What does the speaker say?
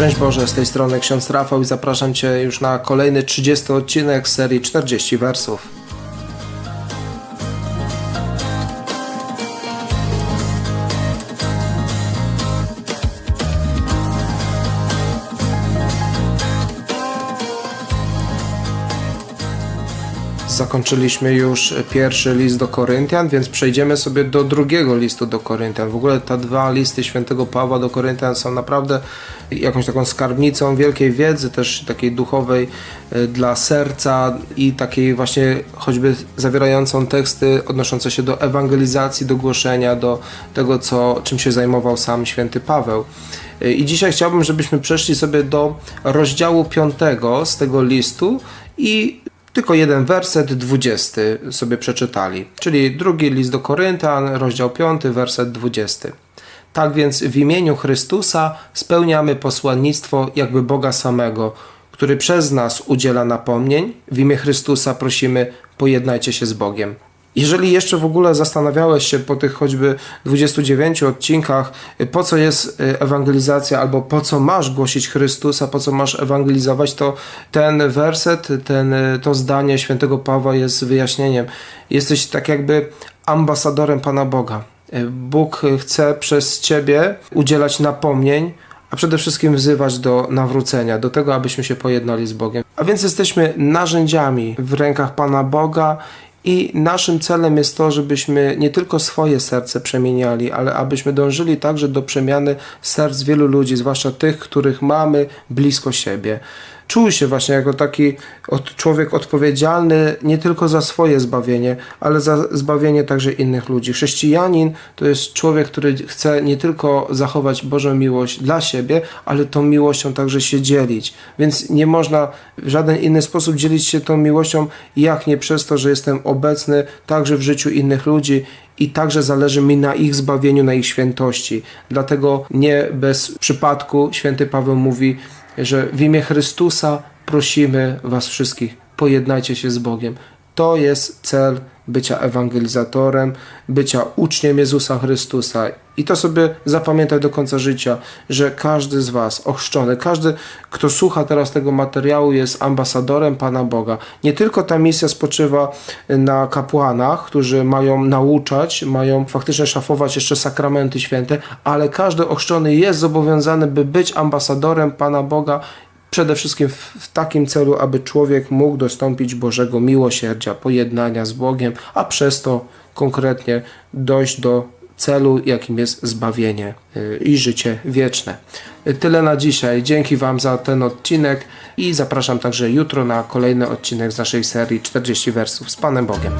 Szczęść Boże, z tej strony ksiądz Rafał i zapraszam Cię już na kolejny 30 odcinek serii 40 wersów. Zakończyliśmy już pierwszy list do Koryntian, więc przejdziemy sobie do drugiego listu do Koryntian. W ogóle te dwa listy świętego Pawła do Koryntian są naprawdę jakąś taką skarbnicą wielkiej wiedzy, też takiej duchowej y, dla serca i takiej właśnie choćby zawierającą teksty odnoszące się do ewangelizacji, do głoszenia, do tego, co, czym się zajmował sam święty Paweł. Y, I dzisiaj chciałbym, żebyśmy przeszli sobie do rozdziału 5 z tego listu i tylko jeden werset, 20 sobie przeczytali. Czyli drugi list do Koryntian, rozdział 5, werset 20. Tak więc w imieniu Chrystusa spełniamy posłannictwo jakby Boga samego, który przez nas udziela napomnień. W imię Chrystusa prosimy, pojednajcie się z Bogiem. Jeżeli jeszcze w ogóle zastanawiałeś się po tych choćby 29 odcinkach, po co jest y, ewangelizacja, albo po co masz głosić Chrystusa, po co masz ewangelizować, to ten werset, ten, y, to zdanie świętego Pawła jest wyjaśnieniem. Jesteś tak jakby ambasadorem Pana Boga. Y, Bóg chce przez ciebie udzielać napomnień, a przede wszystkim wzywać do nawrócenia, do tego, abyśmy się pojednali z Bogiem. A więc jesteśmy narzędziami w rękach Pana Boga i naszym celem jest to, żebyśmy nie tylko swoje serce przemieniali, ale abyśmy dążyli także do przemiany serc wielu ludzi, zwłaszcza tych, których mamy blisko siebie. Czuł się właśnie jako taki od, człowiek odpowiedzialny nie tylko za swoje zbawienie, ale za zbawienie także innych ludzi. Chrześcijanin to jest człowiek, który chce nie tylko zachować Bożą miłość dla siebie, ale tą miłością także się dzielić. Więc nie można w żaden inny sposób dzielić się tą miłością, jak nie przez to, że jestem obecny także w życiu innych ludzi i także zależy mi na ich zbawieniu, na ich świętości. Dlatego nie bez przypadku święty Paweł mówi, że w imię Chrystusa prosimy Was wszystkich, pojednajcie się z Bogiem. To jest cel bycia ewangelizatorem, bycia uczniem Jezusa Chrystusa. I to sobie zapamiętaj do końca życia, że każdy z Was, ochrzczony, każdy, kto słucha teraz tego materiału, jest ambasadorem Pana Boga. Nie tylko ta misja spoczywa na kapłanach, którzy mają nauczać, mają faktycznie szafować jeszcze sakramenty święte, ale każdy ochrzczony jest zobowiązany, by być ambasadorem Pana Boga Przede wszystkim w, w, takim celu, aby człowiek mógł dostąpić Bożego miłosierdzia, pojednania z Bogiem, a przez to konkretnie dojść do celu, jakim jest zbawienie y, i życie wieczne. Tyle na dzisiaj. Dzięki Wam za ten odcinek i zapraszam także jutro na kolejny odcinek z naszej serii 40 wersów z Panem Bogiem.